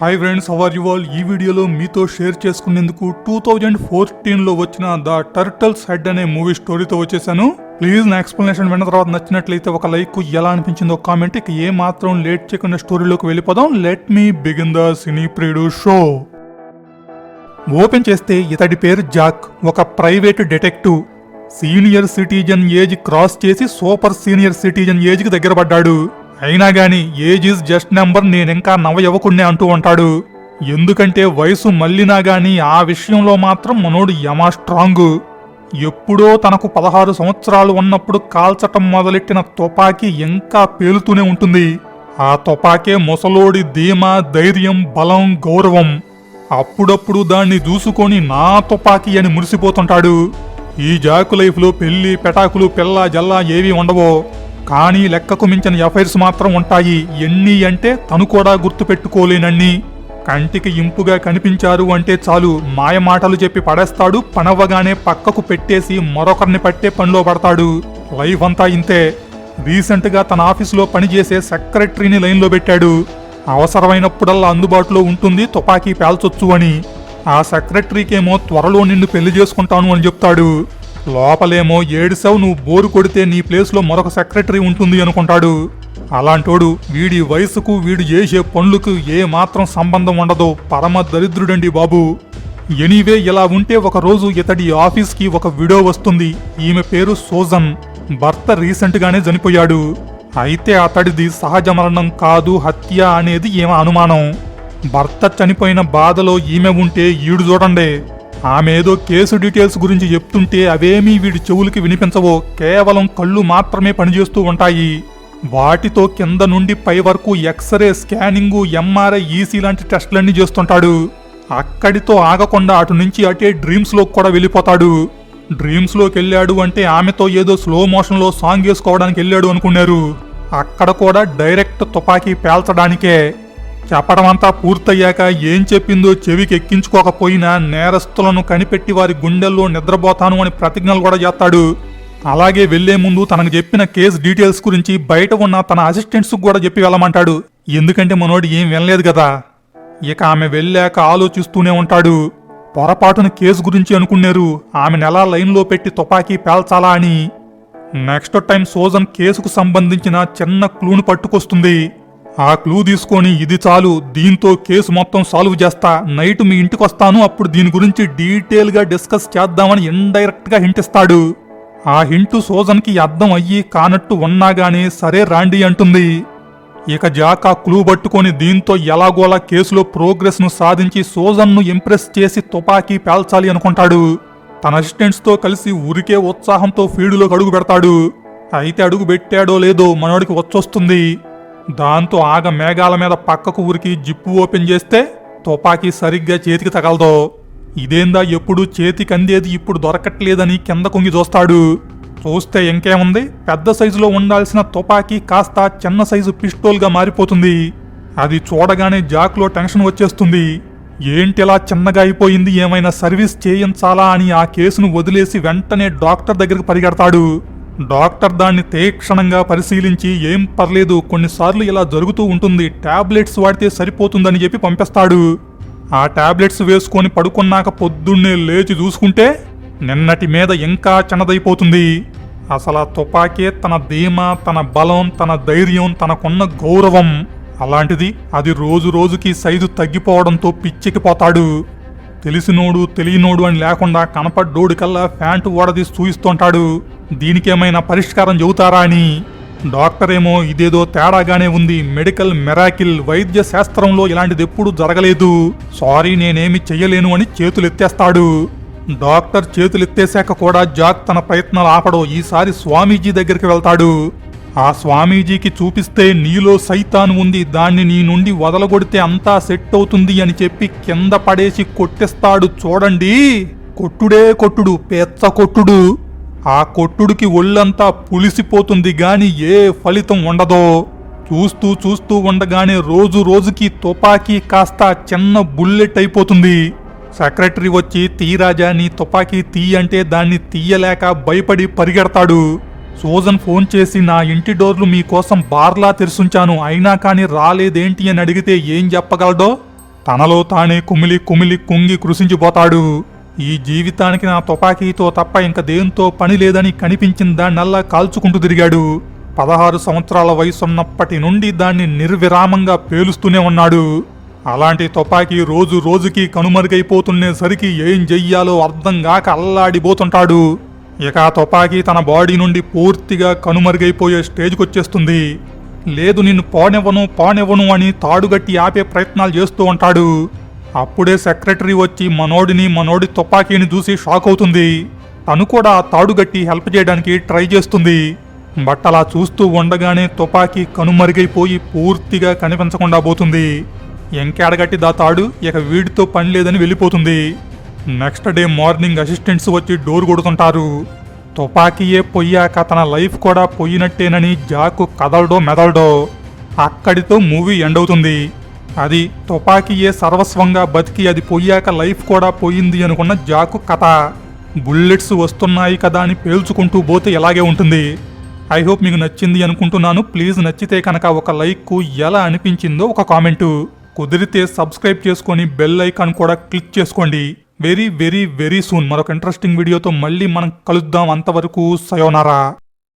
Hi friends how are you all ఈ వీడియోలో మీతో షేర్ చేసుకునేందుకు టూ థౌజండ్ ఫోర్టీన్లో వచ్చిన ద టర్టల్స్ హెడ్ అనే మూవీ స్టోరీతో వచ్చేసాను. ప్లీజ్ నా ఎక్స్ప్లెనేషన్ విన్న తర్వాత నచ్చినట్లయితే ఒక లైక్ ఎలా అనిపించిందో కామెంట్ ఇక ఏ మాత్రం లేట్ చేయకుండా స్టోరీలోకి వెళ్ళిపోదాం. లెట్ మీ బిగిన్ ద సినీ ప్రియుడు షో ఓపెన్ చేస్తే ఇతడి పేరు జాక్ ఒక private detective senior citizen age cross చేసి సూపర్ సీనియర్ సిటిజన్ ఏజ్కి దగ్గర పడ్డాడు. అయినా గాని ఏజ్ ఈజ్ జస్ట్ నెంబర్ నేనింకా నవ యువకుణ్ణే అంటూ ఉంటాడు. ఎందుకంటే వయసు మళ్ళినా గాని ఆ విషయంలో మాత్రం మనోడు యమా స్ట్రాంగ్. ఎప్పుడో తనకు పదహారు సంవత్సరాలు ఉన్నప్పుడు కాల్చటం మొదలెట్టిన తుపాకీ ఇంకా పేలుతూనే ఉంటుంది. ఆ తుపాకే ముసలోడి ధీమా ధైర్యం బలం గౌరవం. అప్పుడప్పుడు దాన్ని దూసుకొని నా తుపాకీ అని మురిసిపోతుంటాడు. ఈ జాకు లైఫ్లో పెళ్ళి పెటాకులు పిల్ల జల్లా ఏవీ ఉండవో. కానీ లెక్కకు మించిన ఎఫైర్స్ మాత్రం ఉంటాయి. ఎన్ని అంటే తను కూడా గుర్తుపెట్టుకోలేనన్ని. కంటికి ఇంపుగా కనిపించారు అంటే చాలు. మాయ మాటలు చెప్పి పడేస్తాడు పనవ్వగానే పక్కకు పెట్టేసి మరొకరిని పట్టే పనిలో పడతాడు. లైఫ్ అంతా ఇంతే. రీసెంట్గా తన ఆఫీసులో పనిచేసే సెక్రటరీని లైన్లో పెట్టాడు. అవసరమైనప్పుడల్లా అందుబాటులో ఉంటుంది తుపాకీ పేల్చొచ్చు అని. ఆ సెక్రటరీకేమో త్వరలో నిన్ను పెళ్ళి చేసుకుంటాను అని చెప్తాడు. లోపలేమో ఏడుసావు నువ్వు బోరు కొడితే నీ ప్లేస్లో మరొక సెక్రటరీ ఉంటుంది అనుకుంటాడు. అలాంటోడు వీడి వయసుకు వీడు చేసే పనులకు ఏ మాత్రం సంబంధం ఉండదో. పరమ దరిద్రుడండి బాబు. ఎనీవే ఇలా ఉంటే ఒకరోజు ఇతడి ఆఫీస్కి ఒక విడో వస్తుంది. ఈమె పేరు సోజన్. భర్త రీసెంట్గానే చనిపోయాడు. అయితే అతడిది సహజ మరణం కాదు హత్య అనేది ఈమె అనుమానం. భర్త చనిపోయిన బాధలో ఈమె ఉంటే ఈడు చూడండి. ఆమె ఏదో కేసు డీటెయిల్స్ గురించి చెప్తుంటే అవేమీ వీడి చెవులకి వినిపించవో కేవలం కళ్ళు మాత్రమే పనిచేస్తూ ఉంటాయి. వాటితో కింద నుండి పై వరకు ఎక్స్రే స్కానింగు ఎంఆర్ఐ ఈసీ లాంటి టెస్టులన్నీ చేస్తుంటాడు. అక్కడితో ఆగకుండా అటు నుంచి అటే డ్రీమ్స్లోకి కూడా వెళ్ళిపోతాడు. డ్రీమ్స్లోకి వెళ్ళాడు అంటే ఆమెతో ఏదో స్లో మోషన్లో సాంగ్ వేసుకోవడానికి వెళ్ళాడు అనుకున్నారు. అక్కడ కూడా డైరెక్ట్ తుపాకీ పేల్చడానికే. చెప్పడం అంతా పూర్తయ్యాక ఏం చెప్పిందో చెవికి ఎక్కించుకోకపోయినా నేరస్తులను కనిపెట్టి వారి గుండెల్లో నిద్రపోతాను అని ప్రతిజ్ఞలు కూడా చేస్తాడు. అలాగే వెళ్ళే ముందు తనకు చెప్పిన కేసు డీటెయిల్స్ గురించి బయట ఉన్న తన అసిస్టెంట్స్కు కూడా చెప్పి వెళ్ళమంటాడు. ఎందుకంటే మనోడు ఏం వినలేదు కదా. ఇక ఆమె వెళ్ళాక ఆలోచిస్తూనే ఉంటాడు. పొరపాటున కేసు గురించి అనుకున్నారు. ఆమె ఎలా లైన్లో పెట్టి తుపాకీ పేల్చాలా అని. నెక్స్ట్ టైం సోజన్ కేసుకు సంబంధించిన చిన్న క్లూను పట్టుకొస్తుంది. ఆ క్లూ తీసుకొని ఇది చాలు దీంతో కేసు మొత్తం సాల్వ్ చేస్తా నైట్ మీ ఇంటికి వస్తాను అప్పుడు దీని గురించి డీటెయిల్గా డిస్కస్ చేద్దామని ఇండైరెక్ట్గా హింట్ ఇస్తాడు. ఆ హింటు సోజన్కి అర్థం అయ్యి కానట్టు ఉన్నాగానే సరే రాండి అంటుంది. ఇక జాక్ ఆ క్లూ పట్టుకొని దీంతో ఎలాగోలా కేసులో ప్రోగ్రెస్ను సాధించి సోజన్ను ఇంప్రెస్ చేసి తుపాకీ పేల్చాలి అనుకుంటాడు. తన అసిస్టెంట్స్తో కలిసి ఊరికే ఉత్సాహంతో ఫీల్డ్లోకి అడుగు పెడతాడు. అయితే అడుగు పెట్టాడో లేదో మనోడికి వచ్చొస్తుంది. దాంతో ఆగ మేఘాల మీద పక్కకు ఊరికి జిప్పు ఓపెన్ చేస్తే తుపాకీ సరిగ్గా చేతికి తగలదో. ఇదేందా ఎప్పుడు చేతికి అందేది ఇప్పుడు దొరకట్లేదని కింద కొంగి చూస్తాడు. చూస్తే ఇంకేముంది? పెద్ద సైజులో ఉండాల్సిన తుపాకీ కాస్త చిన్న సైజు పిస్టోల్గా మారిపోతుంది. అది చూడగానే జాక్లో టెన్షన్ వచ్చేస్తుంది. ఏంటిలా చిన్నగా అయిపోయింది? ఏమైనా సర్వీస్ చేయించాలా అని ఆ కేసును వదిలేసి వెంటనే డాక్టర్ దగ్గరికి పరిగెడతాడు. డాక్టర్ దాన్ని తీక్షణంగా పరిశీలించి ఏం పర్లేదు కొన్నిసార్లు ఇలా జరుగుతూ ఉంటుంది ట్యాబ్లెట్స్ వాడితే సరిపోతుందని చెప్పి పంపిస్తాడు. ఆ టాబ్లెట్స్ వేసుకొని పడుకున్నాక పొద్దున్నే లేచి చూసుకుంటే నిన్నటి మీద ఇంకా చిన్నదైపోతుంది అసలు ఆ తుపాకే తన ధీమా తన బలం తన ధైర్యం తనకున్న గౌరవం. అలాంటిది అది రోజు రోజుకి సైజు తగ్గిపోవడంతో పిచ్చెక్కిపోతాడు. తెలిసినోడు తెలియనోడు అని లేకుండా కనపడ్డోడికల్లా ఫ్యాంటు ఓడదీసి చూయిస్తుంటాడు. దీనికేమైనా పరిష్కారం చెబుతారా అని? డాక్టర్ ఏమో ఇదేదో తేడాగానే ఉంది. మెడికల్ మెరాకిల్ వైద్య శాస్త్రంలో ఇలాంటిది ఎప్పుడూ జరగలేదు. సారీ నేనేమి చెయ్యలేను అని చేతులెత్తేస్తాడు. డాక్టర్ చేతులెత్తేశాక కూడా జాక్ తన ప్రయత్నాలు ఆపడో. ఈసారి స్వామీజీ దగ్గరికి వెళ్తాడు. ఆ స్వామీజీకి చూపిస్తే నీలో సైతాన్ ఉంది. దాన్ని నీ నుండి వదలగొడితే అంతా సెట్ అవుతుంది అని చెప్పి కింద పడేసి కొట్టేస్తాడు. చూడండి. కొట్టుడే కొట్టుడు పెచ్చ కొట్టుడు. ఆ కొట్టుడికి ఒళ్ళంతా పులిసిపోతుంది గాని ఏ ఫలితం ఉండదో. చూస్తూ చూస్తూ ఉండగానే రోజు రోజుకి తుపాకీ కాస్త చిన్న బుల్లెట్ అయిపోతుంది. సెక్రటరీ వచ్చి తీరాజా నీ తుపాకీ తీ అంటే దాన్ని తీయలేక భయపడి పరిగెడతాడు. సూజన్ ఫోన్ చేసి నా ఇంటి డోర్లు మీకోసం బార్లా తెరుసుంచాను. అయినా కానీ రాలేదేంటి అని అడిగితే ఏం చెప్పగలడో? తనలో తానే కుమిలి కుమిలి కుంగి కృషించిపోతాడు ఈ జీవితానికి నా తుపాకీతో తప్ప ఇంక దేంతో పని లేదని కనిపించిన దాన్నల్లా కాల్చుకుంటూ తిరిగాడు. పదహారు సంవత్సరాల వయసున్నప్పటి నుండి దాన్ని నిర్విరామంగా పేలుస్తూనే ఉన్నాడు. అలాంటి తుపాకీ రోజు రోజుకి కనుమరుగైపోతున్నేసరికి ఏం చెయ్యాలో అర్థం కాక అల్లాడిపోతుంటాడు. ఇక ఆ తుపాకీ తన బాడీ నుండి పూర్తిగా కనుమరుగైపోయే స్టేజ్కి వచ్చేస్తుంది లేదు నిన్ను పోనివ్వను పోనివ్వను అని తాడుగట్టి ఆపే ప్రయత్నాలు చేస్తూ ఉంటాడు. అప్పుడే సెక్రటరీ వచ్చి మనోడిని మనోడి తుపాకీని చూసి షాక్ అవుతుంది. తను కూడా తాడుగట్టి హెల్ప్ చేయడానికి ట్రై చేస్తుంది. బట్ అలా చూస్తూ ఉండగానే తుపాకీ కనుమరుగైపోయి పూర్తిగా కనిపించకుండా పోతుంది. ఎంకేడగట్టి దా తాడు ఇక వీడితో పని లేదని వెళ్ళిపోతుంది. నెక్స్ట్ డే మార్నింగ్ అసిస్టెంట్స్ వచ్చి డోర్ కొడుతుంటారు. తుపాకీయే పొయ్యాక తన లైఫ్ కూడా పోయినట్టేనని జాకు కదలడో మెదలడో అక్కడితో మూవీ ఎండ్ అవుతుంది. అది తుపాకీయే సర్వస్వంగా బతికి అది పోయాక లైఫ్ కూడా పోయింది అనుకున్న జాకు కథ. బుల్లెట్స్ వస్తున్నాయి కదా అని పేల్చుకుంటూ పోతే ఎలాగే ఉంటుంది? ఐ హోప్ మీకు నచ్చింది అనుకుంటున్నాను. ప్లీజ్ నచ్చితే కనుక ఒక లైక్ ఎలా అనిపించిందో ఒక కామెంటు. కుదిరితే సబ్స్క్రైబ్ చేసుకొని బెల్ ఐకాన్ కూడా క్లిక్ చేసుకోండి. Very very very soon. మరొక ఇంట్రెస్టింగ్ వీడియోతో మళ్ళీ మనం కలుద్దాం. అంతవరకు సయోనారా.